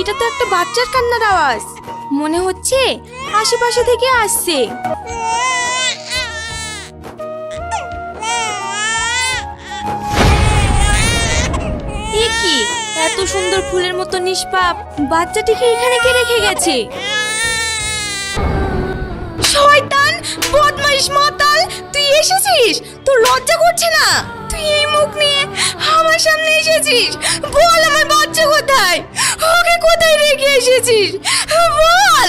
এটা তো একটা বাচ্চার কান্নার আওয়াজ। মনে হচ্ছে আশেপাশে থেকে আসছে। কি? এত সুন্দর ফুলের মতো নিষ্পাপ। বাচ্চাটিকে এখানে কে রেখে গেছে? শয়তান! বদমাইশ মাতাল! তুই এসেছিস? তোর লজ্জা করছে না? এই মুখ নিয়ে আমার সামনে এসেছিস? বল আমার বাচ্চা কোথায়? ওকে কোথায় রেখে এসেছিস? বল!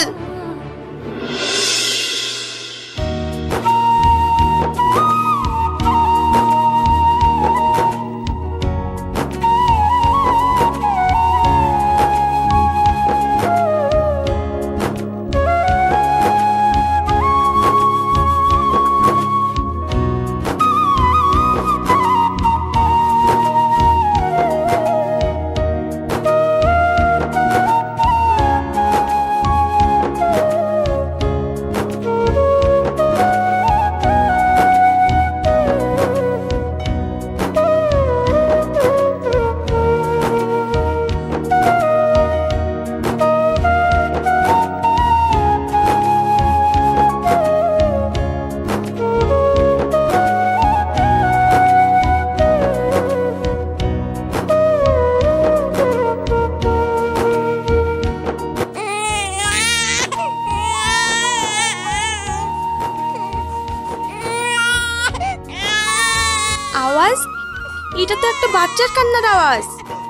আওয়াজ।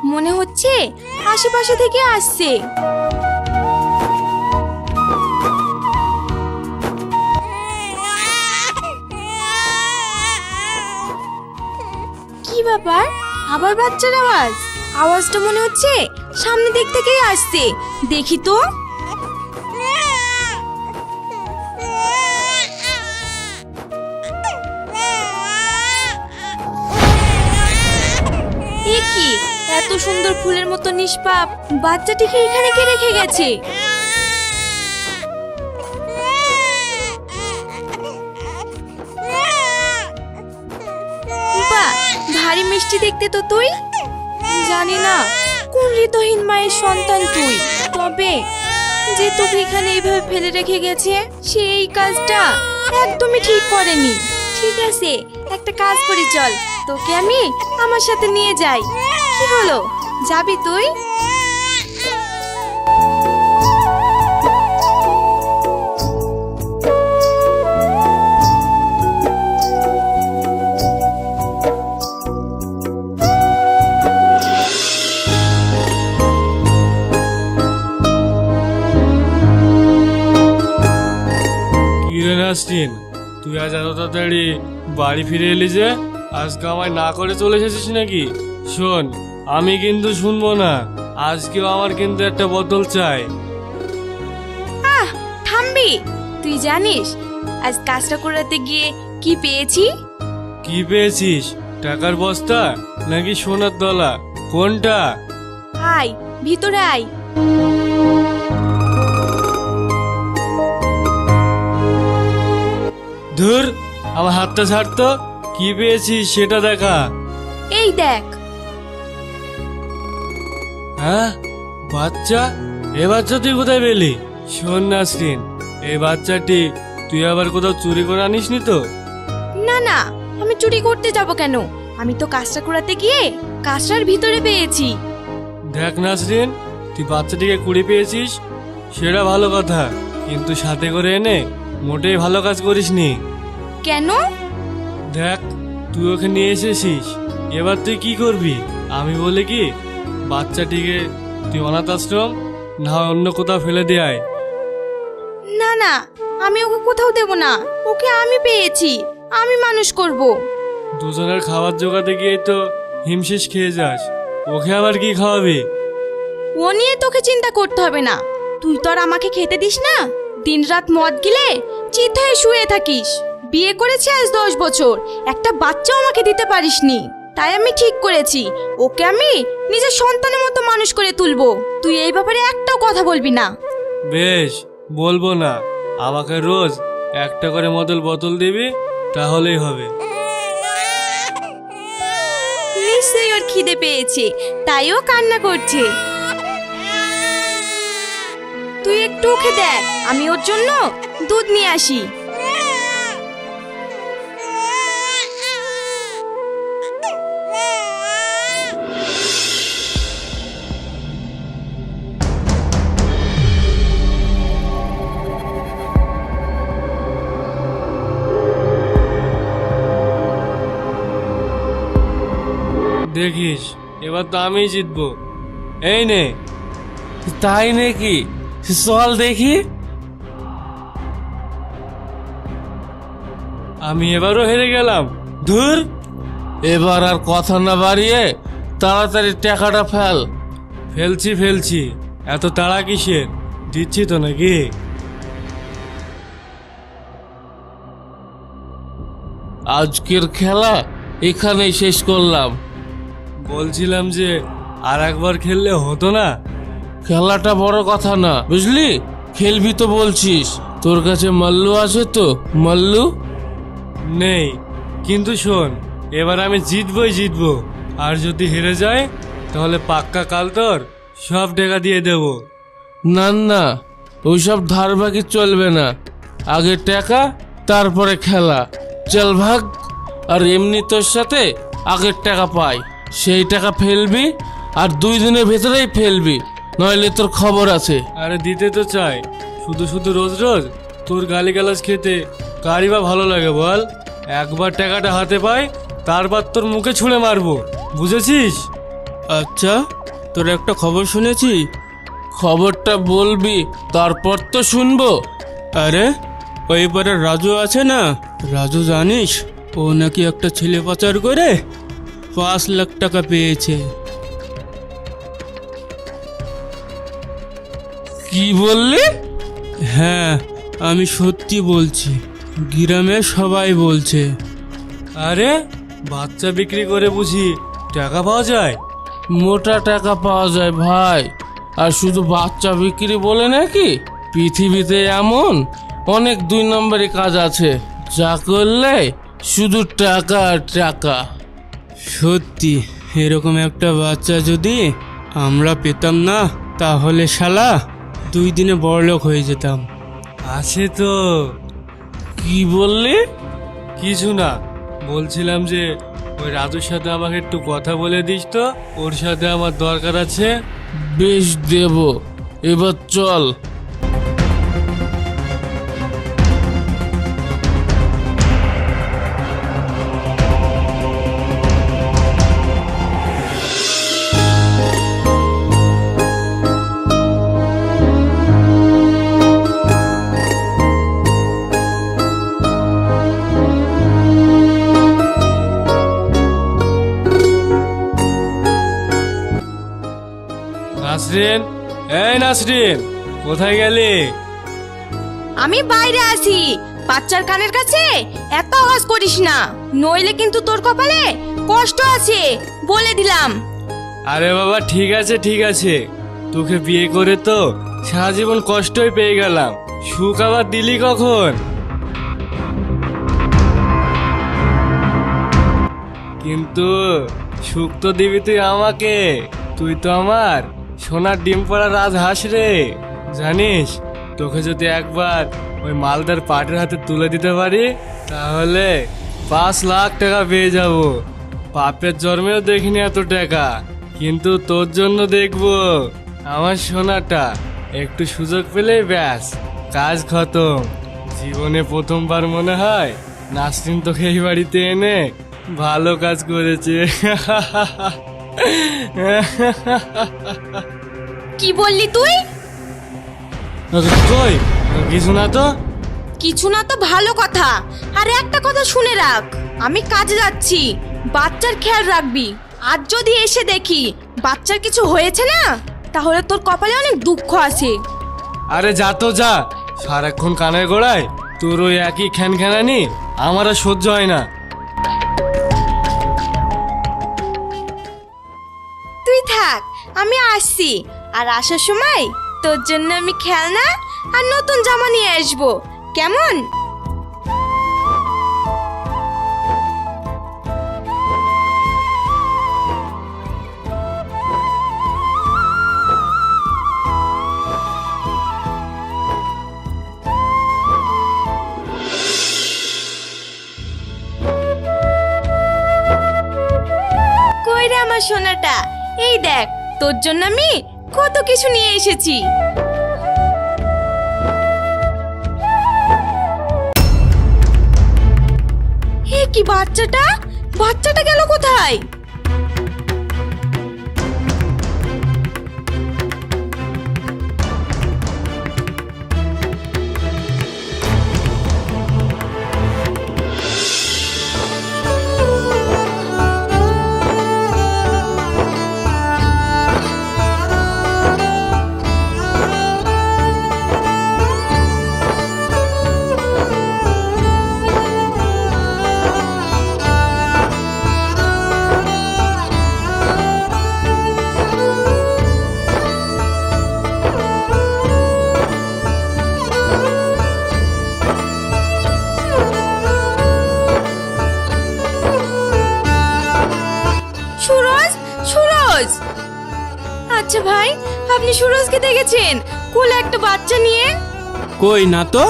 মনে হচ্ছে আশেপাশে থেকে আসছে। কি ব্যাপার? আবার বাচ্চার আওয়াজ? আওয়াজটা মনে হচ্ছে সামনে দিক থেকেই আসছে। দেখি তো। সুন্দর ফুলের মতো নিষ্পাপ। বাচ্চাটিকে এখানে কে রেখে গেছে? ভারী মিষ্টি দেখতে তো তুই? জানি না, কোন হৃদয়হীন মায়ের সন্তান তুই? তবে যে তোকে এখানে এইভাবে ফেলে রেখে গেছে, সে এই কাজটা একদমই ঠিক করেনি। ঠিক আছে, একটা কাজ করি, চল। তোকে আমি আমার সাথে নিয়ে যাই। কি হলো? যাবি তুই? তুই আজ এত তাড়াতাড়ি বাড়ি ফিরে এলি যে? আজকে আমায় না করে চলে এসেছিস নাকি? শোন আমি কিন্তু শুনব না। আজকেও আমার কিন্তু একটা বোতল চাই। আহ থামবি। তুই জানিস আজ কাজটা করাতে গিয়ে কি পেয়েছি? কি পেয়েছিস? টাকার বস্তা নাকি সোনার দলা কোনটা? আয় ভিতরে আয়। ধুর আমার হাতটা ছাড়তো কি পেয়েছিস সেটা দেখা। এই দেখ হ্যাঁ? বাচ্চা? এ বাচ্চা তুই কোথায় পেলি? শোন নাসরিন এই বাচ্চাটি তুই আবার কোথাও চুরি করে আনিসনি তো? না না আমি চুরি করতে যাব কেন? আমি তো কাজটা করাতে গিয়ে কাজটার ভিতরে পেয়েছি। দেখ নাসরিন তুই বাচ্চাটিকে কুড়ি পেয়েছিস সেটা ভালো কথা কিন্তু সাথে করে এনে মোটেই ভালো কাজ করিসনি। কেন? দেখ তুই ওকে নিয়ে এসেছিস এবার তুই কি করবি? আমি বলি কি বাচ্চাটিকে তুই অনাথ আশ্রম? না হয় অন্য কোথাও ফেলে দেয় না না আমি ওকে কোথাও দেব না। ওকে আমি পেয়েছি। আমি মানুষ করব। দুজনের খাবার জোগাতে গিয়ে তো হিমশিস খেয়ে যাস। ওকে আবার কি খাওয়াবি? ও নিয়ে তোকে চিন্তা করতে হবে না। তুই তো আর আমাকে খেতে দিস না। দিন রাত মদ গিলে চিত হয়ে শুয়ে থাকিস। বিয়ে করেছি আজ দশ বছর। একটা বাচ্চাও আমাকে দিতে পারিসনি। তাই আমি ঠিক করেছি। ওকে আমি নিজের সন্তানের মতো মানুষ করে তুলবো। তুই এই ব্যাপারে একটাও কথা বলবি না। বেশ বলব না। আমাকে রোজ একটা করে মদল বোতল দিবি তাহলেই হবে। নিশ্চয়ই ওর খিদে পেয়েছে তাই ও কান্না করছে। তুই একটু ওকে দেখ আমি ওর জন্য দুধ নিয়ে আসি। দেখিস, এবার তো আমিই জিতবো। এই নে। তাই নাকি? চল দেখি। আমি এবারও হেরে গেলাম। ধুর। এবার আর কথা না বাড়িয়ে তাড়াতাড়ি টাকাটা ফেল। ফেলছি ফেলছি। এত তাড়া কিসের? দিচ্ছি তো নাকি? আজকের খেলা এখানেই শেষ করলাম। বলছিলাম যে আর একবার খেললে হতো না? খেলাটা বড় কথা না, বুঝলি? খেলবি তো বলছিস। তোর কাছে মাল্লু আছে তো, মাল্লু? নেই, কিন্তু শোন, এবার আমি জিতবই জিতবো। আর যদি হেরে যায়, তাহলে পাক্কা কাল তোর, সব টাকা দিয়ে দেব। না না, ওইসব ধার বাকি চলবে না। আগে টাকা, তারপরে খেলা। চল ভাগ, আর এমনি তোর সাথে আগের টাকা পাই। সেই টাকা ফেলবি আর দুই দিনের ভেতরেই ফেলবি নইলে তোর খবর আছে। আরে দিতে তো চাই। শুধু শুধু রোজ রোজ তোর গালি গালাজ খেতে কারি বা ভালো লাগে বল? একবার টাকাটা হাতে পাই তারপর তোর মুখে ছুঁড়ে মারবো। বুঝেছিস? আচ্ছা তোর একটা খবর শুনেছি। খবরটা বলবি তারপর তো শুনব। আরে ওই পারে রাজু আছে না? রাজু জানিস? ও নাকি একটা ছেলে পাচার করে পাঁচ লাখ টাকা পেয়েছে। কি বললি? হ্যাঁ আমি সত্যি বলছি। গ্রামে সবাই বলছে। আরে, বাচ্চা বিক্রি করে বুঝি টাকা পাওয়া যায়? মোটা টাকা পাওয়া যায় ভাই। আর শুধু বাচ্চা বিক্রি বলে নাকি? পৃথিবীতে এমন অনেক দুই নম্বরই কাজ আছে। যা করলে শুধু টাকা আর টাকা। সত্যি এরকম একটা বাচ্চা যদি আমরা পেতাম না তাহলে শালা দুই দিনে বড়লোক হয়ে যেতাম। আছে তো। কি বললি? কিছু না। বলছিলাম যে ওই রাজুর সাথে আমাকে একটু কথা বলে দিস তো। ওর সাথে আমার দরকার আছে। বেশ দেব। এবার চল। নাসরিন? এই নাসরিন কোথায় গেলি? আমি বাইরে আছি। বাচ্চার কানের কাছে এত আওয়াজ করিস না। নইলে কিন্তু তোর কপালে কষ্ট আছে বলে দিলাম। আরে বাবা ঠিক আছে ঠিক আছে। তোকে বিয়ে করে তো সারা জীবন কষ্টই পেয়ে গেলাম। সুখ আবার দিলি কখন? কিন্তু সুখ তো দিবি তুই আমাকে। তুই তো আমার। সোনার ডিম পড়া রাজহাঁস রে। জানিস, তোকে যদি একবার ওই মালদার পাটের হাতে তুলে দিতে পারি, তাহলে পাঁচ লাখ টাকা পেয়ে যাব। পাপের জন্মেও দেখিনি এত টাকা, কিন্তু তোর জন্য দেখব। আমার সোনাটা, একটু সুযোগ পেলেই ব্যাস, কাজ খতম। জীবনে প্রথমবার মনে হয় নাসরিন তোকে এই বাড়িতে এনে ভালো কাজ করেছে। কি বললি তুই? কই কিছু না তো? কিছু না তো ভালো কথা। আর একটা কথা শুনে রাখ আমি কাজে যাচ্ছি বাচ্চার খেয়াল রাখবি। আর যদি এসে দেখি বাচ্চার কিছু হয়েছে না তাহলে তোর কপালে অনেক দুঃখ আছে। আরে যা তো যা সারাক্ষণ কানের গোড়ায় তোর ওই একই খ্যান খ্যানানি আমার আর সহ্য হয় না। আমি আসছি। আর আসার সময় তোর জন্য আমি খেলনা আর নতুন জামা নিয়ে আসব। কেমন? তোর জন্য আমি কত কিছু নিয়ে এসেছি। হে কি বাচ্চাটা? বাচ্চাটা গেল কোথায়? আচ্ছা ভাই? আপনি সুরজকে দেখেছেন? কোলে একটা বাচ্চা নিয়ে। কই না তো?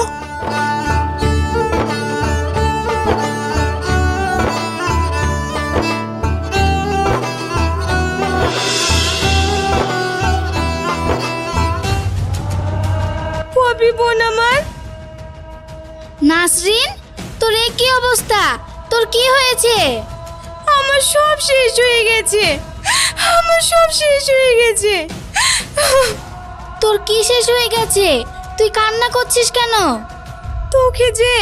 কবি বোন আমার। নাসরিন তোর এ কি অবস্থা? তোর কি হয়েছে? আমার সব শেষ হয়ে গেছে। আমার সব শেষ হয়ে গেছে। তোর কি শেষ হয়ে গেছে? তুই কান্না করছিস কেন? তোকে যে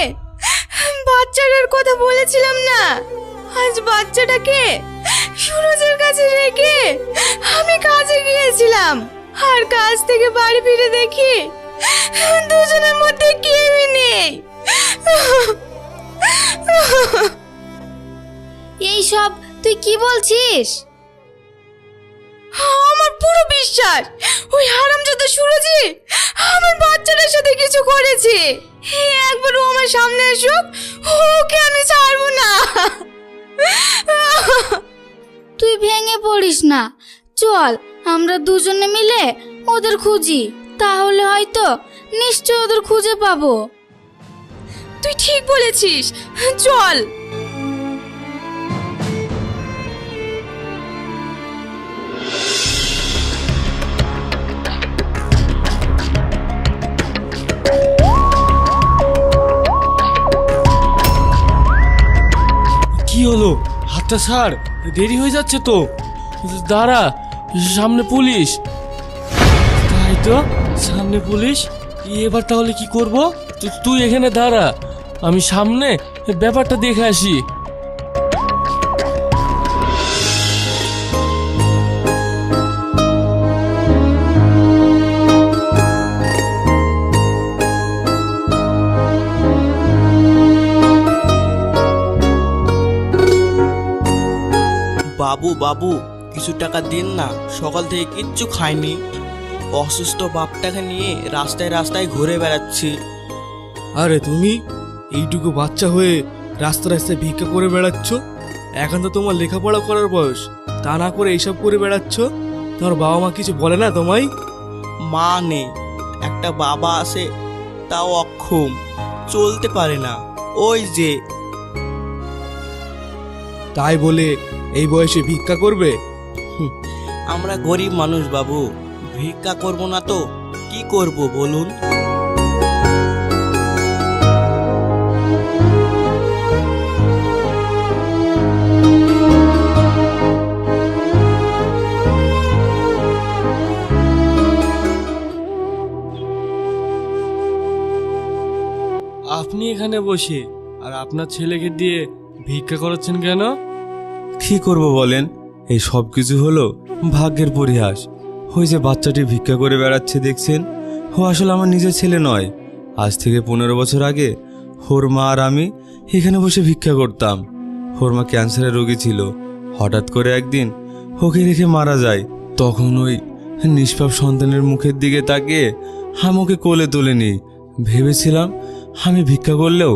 বাচ্চাটার কথা বলেছিলাম না আজ বাচ্চাটাকে সুরজের কাছে রেখে আমি কাজে গিয়েছিলাম। আর কাজ থেকে বাড়ি ফিরে দেখি দুজনের মধ্যে কেউই নেই। এই সব তুই কি বলছিস? আমার পুরো বিশ্বাস। ওই হারামজাদা সুরজি আমার বাচ্চাটার সাথে কিছু করেছে। একবার ও আমার সামনে আসুক ওকে আমি ছাড়বো না। তুই ভেঙে পড়িস না। চল আমরা দুজনে মিলে ওদের খুঁজি। তাহলে হয়তো নিশ্চয় ওদের খুঁজে পাবো। তুই ঠিক বলেছিস। চল। হাতটা ছাড় দেরি হয়ে যাচ্ছে তো। দাঁড়া, সামনে পুলিশ। তাই তো, সামনে পুলিশ? এবার তাহলে কি করব? তুই এখানে দাঁড়া, আমি সামনে ব্যাপারটা দেখে আসি। বাবু বাবু কিছু টাকা দিন না। সকাল থেকে কিচ্ছু খাইনি। অসুস্থ বাপটাকে নিয়ে রাস্তায় রাস্তায় ঘুরে বেড়াচ্ছি। আরে তুমি? এইটুকু বাচ্চা হয়ে রাস্তা রাস্তায় ভিক্ষা করে বেড়াচ্ছ? এখন তো তোমার লেখাপড়া করার বয়স। তা না করে এইসব করে বেড়াচ্ছ? তোমার বাবা মা কিছু বলে না তোমায়? মা নেই। একটা বাবা আছে তাও অক্ষম। চলতে পারে না। ওই যে। তাই বলে এই বয়সে ভিক্ষা করবে? আমরা গরিব মানুষ বাবু ভিক্ষা করব না তো কি করব বলুন? আপনি এখানে বসে আর আপনার ছেলেকে দিয়ে ভিক্ষা করাচ্ছেন কেন? কি করব বলেন? এই সব কিছু হলো ভাগ্যের পরিহাস। ওই যে বাচ্চাটি ভিক্ষা করে বেড়াচ্ছে দেখছেন? ও আসলে আমার নিজের ছেলে নয়। আজ থেকে পনেরো বছর আগে ওর মা আর আমি এখানে বসে ভিক্ষা করতাম। ওর মা ক্যান্সারের রোগী ছিল। হঠাৎ করে একদিন ওকে রেখে মারা যায়। তখন ওই নিষ্পাপ সন্তানের মুখের দিকে তাকিয়ে আমি ওকে কোলে তুলে নিই ভেবেছিলাম আমি ভিক্ষা করলেও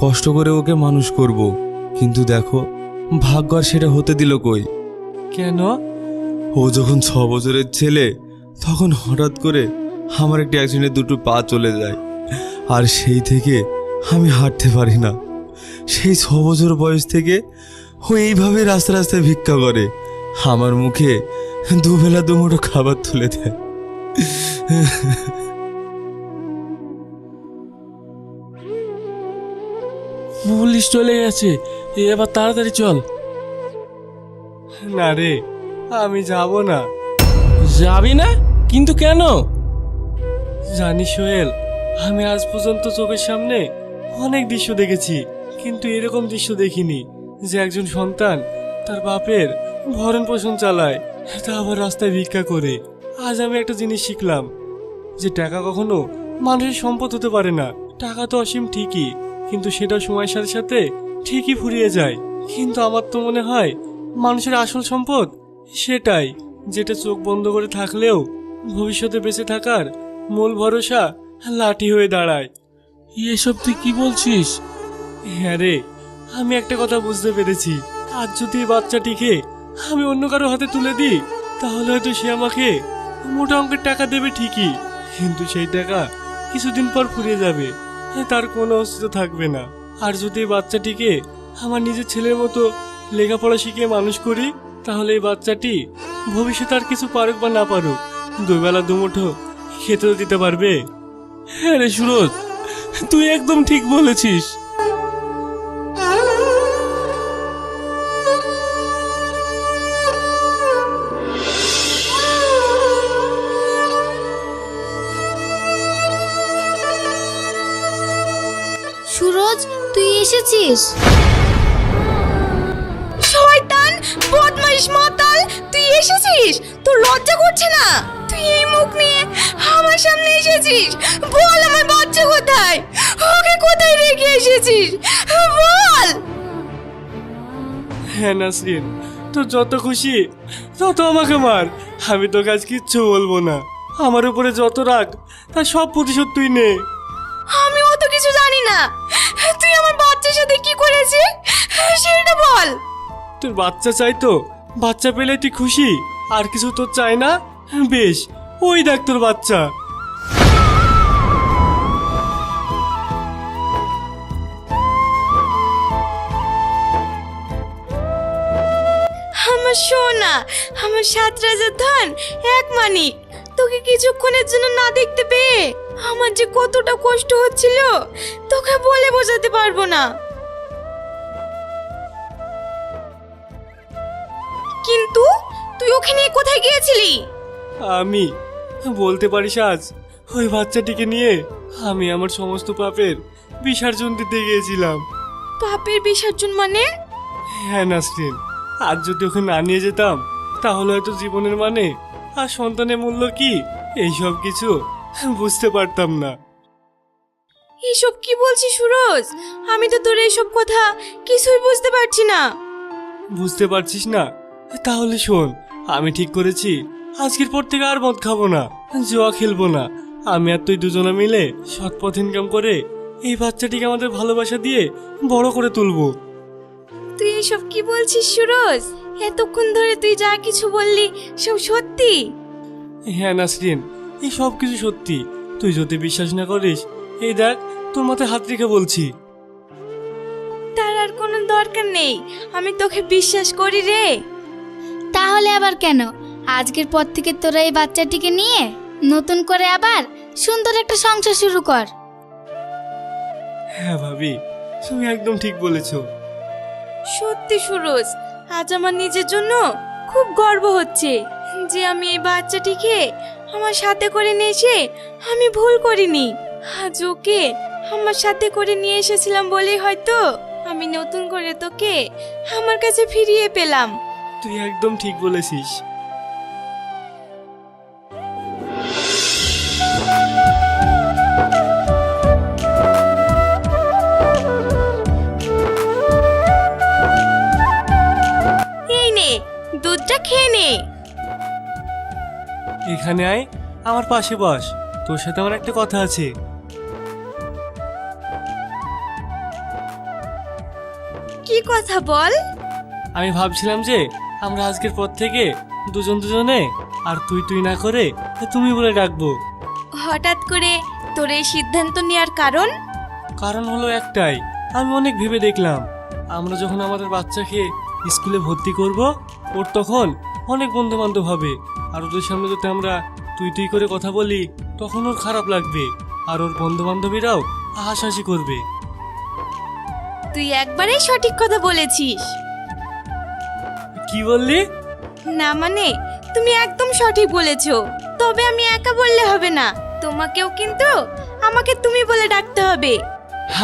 কষ্ট করে ওকে মানুষ করব। কিন্তু দেখো ভাগ্য আর সেটা হতে দিল কই? কেন? ও যখন ছ বছরের ছেলে তখন হঠাৎ করে আমার একটি অ্যাক্সিডেন্টে দুটো পা চলে যায়। আর সেই থেকে আমি হাঁটতে পারি না। সেই ছ বছর বয়স থেকে ও এইভাবে রাস্তা রাস্তায় ভিক্ষা করে। আমার মুখে দুবেলা দুমুঠো খাবার তুলে দেয়। পুলিশ চলে গেছে। এবার তাড়াতাড়ি চল। না রে আমি যাব না। যাবি না? কিন্তু কেন? জানি সোহেল আমি আজ পর্যন্ত চোখের সামনে অনেক দৃশ্য দেখেছি কিন্তু এরকম দৃশ্য দেখিনি যে একজন সন্তান তার বাপের ভরণ পোষণ চালায় তা আবার রাস্তায় ভিক্ষা করে। আজ আমি একটা জিনিস শিখলাম যে টাকা কখনো মানুষের সম্পদ হতে পারে না টাকা তো অসীম ঠিকই। কিন্তু সেটা সময়ের সাথে সাথে ঠিকই ফুরিয়ে যায়। কিন্তু আমার তো মনে হয়, মানুষের আসল সম্পদ সেটাই, যেটা চোখ বন্ধ করে থাকলেও ভবিষ্যতে বেঁচে থাকার মূল ভরসা লাঠি হয়ে দাঁড়ায়। এসব তুই কি বলছিস? হ্যাঁ রে, আমি একটা কথা বুঝতে পেরেছি। আজ যদি এই বাচ্চাটিকে আমি অন্য কারও হাতে তুলে দিই, তাহলে হয়তো সে আমাকে মোটা অঙ্কের টাকা দেবে ঠিকই। কিন্তু সেই টাকা কিছুদিন পর ফুরিয়ে যাবে। তার কোনো অস্তিত্ব থাকবে না। আর যদি বাচ্চাটিকে আমার নিজের ছেলের মতো লেখাপড়া শিখিয়ে মানুষ করি, তাহলে এই বাচ্চাটি ভবিষ্যতে আর কিছু পারুক বা না পারুক, দুবেলা দুমুঠো খেতেও দিতে পারবে। হ্যাঁ রে সুরজ, তুই একদম ঠিক বলেছিস। এসেছিস? শয়তান বদমাইশ মাতাল তুই এসেছিস? তোর লজ্জা করছে না? তুই এই মুখ নিয়ে আমার সামনে এসেছিস? বল আমার বাচ্চা কোথায়? ওকে কোথায় রেখে এসেছিস? বল! হ্যাঁ নাসরিন তোর যত খুশি তত আমাকে মার। আমি তো কাজ কিচ্ছু বলব না। আমার উপরে যত রাগ তার সব প্রতিশোধ তুই নে। আমি অত কিছু জানি না। বাচ্চার সাথে কি করেছিস সেটা বল। তোর বাচ্চা চাই তো। বাচ্চা পেলে তুই খুশি। আর কিছু তোর চাই না? বেশ ওই দেখ তোর বাচ্চা। আমার সোনা আমার সাত রাজার ধন এক মানিক। তোকে কিছুক্ষণের জন্য না দেখতে পেয়ে আমার যে কতটা কষ্ট হচ্ছিল তোকে বলে বোঝাতে পারব না। কিন্তু তুই ওখানে কোথায় গিয়েছিলি? আমি বলতে পারিস আজ ওই বাচ্চাটিকে নিয়ে আমি আমার সমস্ত পাপের বিসর্জন দিতে গিয়েছিলাম। পাপের বিসর্জন মানে? হ্যাঁ নাসরিন আজ যদি ওকে না নিয়ে যেতাম তাহলে হয়তো জীবনের মানে আর সন্তানের মূল্য কি? এইসব কিছু বুঝতে পারতাম না। এসব কি বলছিস সুরজ? আমি তো তোর এইসব কথা কিছুই বুঝতে পারছি না। বুঝতে পারছিস না? তাহলে শোন আমি ঠিক করেছি। আজকের পর থেকে আর মদ খাব না জুয়া খেলব না। আমি আর তুই দুজনে মিলে সৎ পথ ইনকাম করে এই বাচ্চাটিকে আমাদের ভালোবাসা দিয়ে বড় করে তুলবো। তুই এসব কি বলছিস সুরজ? এতক্ষণ ধরে তুই যা কিছু বললি সব সত্যি? হ্যাঁ নাসরিন এই সব কিছু সত্যি। তুই যদি বিশ্বাস না করিস এই দেখ তোর মাথায় হাত রেখে বলছি। তার আর কোনো দরকার নেই। আমি তোকে বিশ্বাস করি রে। তাহলে আবার কেন? আজকের পর থেকে তোরা এই বাচ্চাটিকে নিয়ে নতুন করে আবার সুন্দর একটা সংসার শুরু কর। হ্যাঁ ভাবি তুমি একদম ঠিক বলেছ। সত্যি সুরজ আজ আমার নিজের জন্য খুব গর্ব হচ্ছে যে আমি এই বাচ্চাটিকে আমার সাথে করে নিয়ে এসে আমি ভুল করিনি। আজ ওকে আমার সাথে করে নিয়ে এসেছিলাম বলেই হয়তো আমি নতুন করে তোকে আমার কাছে ফিরিয়ে পেলাম। তুই একদম ঠিক বলেছিস। নে এখানে আয়। আমার পাশে বস। তোর সাথে আমার একটা কথা আছে। কি কথা বল? আমি ভাবছিলাম যে আমরা আজকের পর থেকে দুজন দুজনে আর তুই তুই না করে তুমি বলে ডাকবো। হঠাৎ করে তোর এই সিদ্ধান্ত নেওয়ার কারণ? কারণ হলো একটাই আমি অনেক ভেবে দেখলাম। আমরা যখন আমাদের বাচ্চাকে স্কুলে ভর্তি করব ওর তখন অনেক বন্ধু বান্ধব হবে। আর ওদের সামনে যদি আমরা তুই তুই করে কথা বলি তখন ওর খারাপ লাগবে। আর ওর বন্ধু বান্ধবীরাও হাসাহাসি করবে। তুই একবারেই সঠিক কথা বলেছিস। কি বললি? না মানে তুমি একদম সঠিক বলেছ। তবে আমি একা বললে হবে না। তোমাকেও কিন্তু আমাকে তুমি বলে ডাকতে হবে।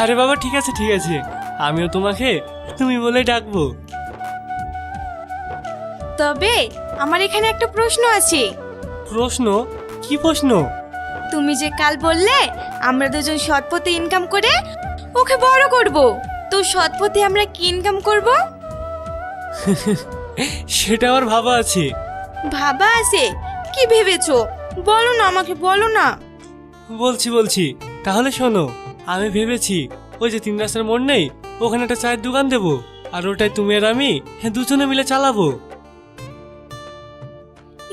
আরে বাবা ঠিক আছে ঠিক আছে। আমিও তোমাকে তুমি বলে ডাকবো। তবে আমার এখানে একটা প্রশ্ন আছে। প্রশ্ন? কি প্রশ্ন? তুমি যে কাল বললে আমরা দুজন সৎ পথে ইনকাম করে ওকে বড় করব। তো সৎ পথে আমরা কি ইনকাম করব? সেটা আমার ভাবা আছে। ভাবা আছে? কি ভেবেছো? বলো না আমাকে বলো না। বলছি বলছি। তাহলে শোনো আমি ভেবেছি ওই যে তিন রাস্তার মোড় নেই ওখানে একটা চায়ের দোকান দেবো। আর ওটাই তুমি আর আমি হ্যাঁ, দুজনে মিলে চালাবো।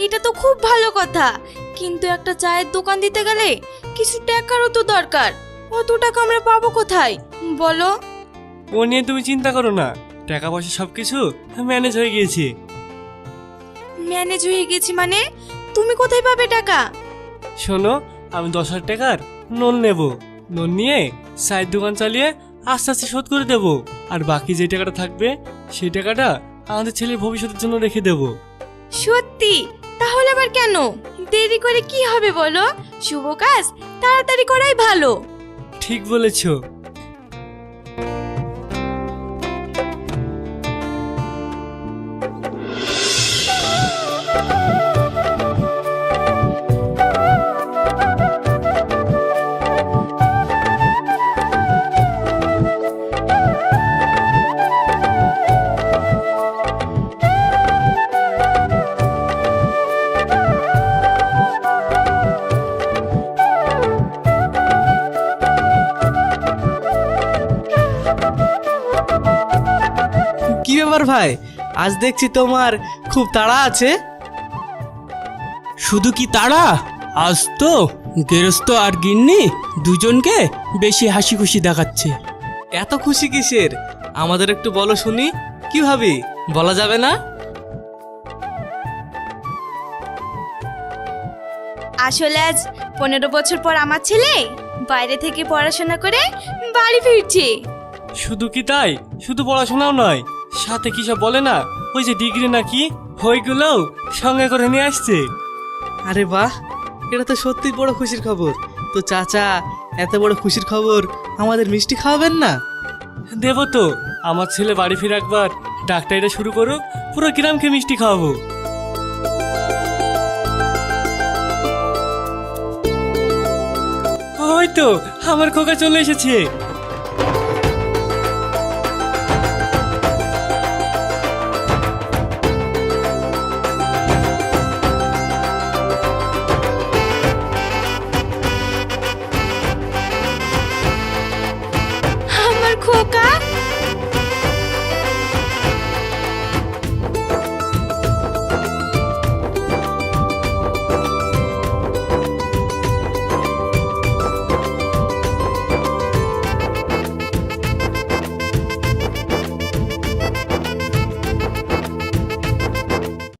এটা তো খুব ভালো কথা। কিন্তু একটা চায়ের দোকান দিতে গেলে কিছু টাকারও তো দরকার। অত টাকা আমরা পাবো কোথায়? বলো। ও নিয়ে তুমি চিন্তা করো না। টাকা পয়সা সব কিছু ম্যানেজ হয়ে গিয়েছে। ম্যানেজ হয়ে গেছি মানে? তুমি কোথায় পাবে টাকা? শোনো আমি দশ হাজার টাকার লোন নেব। লোন নিয়ে চায়ের দোকান চালিয়ে আস্তে আস্তে শোধ করে দেবো। আর বাকি যে টাকাটা থাকবে সেই টাকাটা আমাদের ছেলের ভবিষ্যতের জন্য রেখে দেবো। সত্যি? তাহলে আবার কেন? দেরি করে কি হবে বলো? শুভ কাজ, তাড়াতাড়ি করাই ভালো। ঠিক বলেছ। আজ দেখছি তোমার খুব তাড়া আছে। শুধু কি তারা আজ তো গেরস্ত আর গিন্নি দুজনকে বেশি হাসি খুশি দেখাচ্ছে। এত খুশি কিসের? আমাদের একটু বলো শুনি কি ভাবি? বলা যাবে না? আসলে আজ পনেরো বছর পর আমার ছেলে বাইরে থেকে পড়াশোনা করে বাড়ি ফিরছে। শুধু কি তাই? শুধু পড়াশোনাও নয় সাথে কি সব বলে না? ওই যে ডিগ্রি নাকি? ওইগুলোও সঙ্গে করে নিয়ে আসছে। আরে বাহ এটা তো সত্যি বড় খুশির খবর। তো চাচা এত বড় খুশির খবর আমাদের মিষ্টি খাওয়াবেন না? দেবো তো আমার ছেলে বাড়ি ফিরে একবার ডাক্তারিটা শুরু করুক পুরো গ্রামকে মিষ্টি খাওয়াবো। ওই তো আমার খোকা চলে এসেছে।